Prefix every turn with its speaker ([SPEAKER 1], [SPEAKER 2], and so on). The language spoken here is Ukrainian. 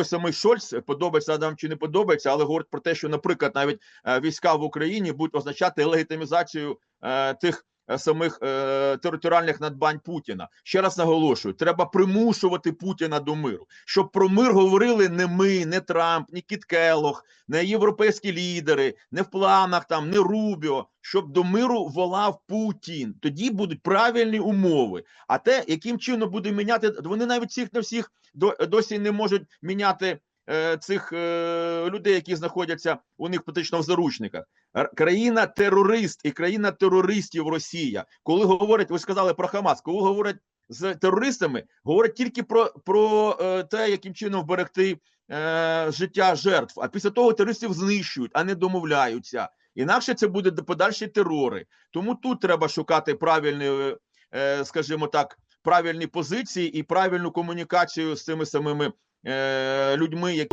[SPEAKER 1] той самий Шольц подобається нам чи не подобається, але говорить про те, що, наприклад, навіть е, війська в Україні будуть означати легітимізацію е, тих е, самих е, територіальних надбань Путіна. Ще раз наголошую: треба примушувати Путіна до миру, щоб про мир говорили не ми, не Трамп, ні Кіт Келлог, не європейські лідери, не в планах там, не Рубіо, щоб до миру волав Путін. Тоді будуть правильні умови. А те, яким чином буде міняти, вони навіть всіх на всіх досі не можуть міняти е, цих е, людей, які знаходяться у них фактично в заручниках. Країна терорист і країна терористів Росія. Коли говорять, ви сказали про Хамас, коли говорять з терористами, говорять тільки про, про е, те, яким чином вберегти е, життя жертв. А після того терористів знищують, а не домовляються. Інакше це буде подальші терори. Тому тут треба шукати правильні, е, е, скажімо так, правильні позиції і правильну комунікацію з цими самими е, людьми, які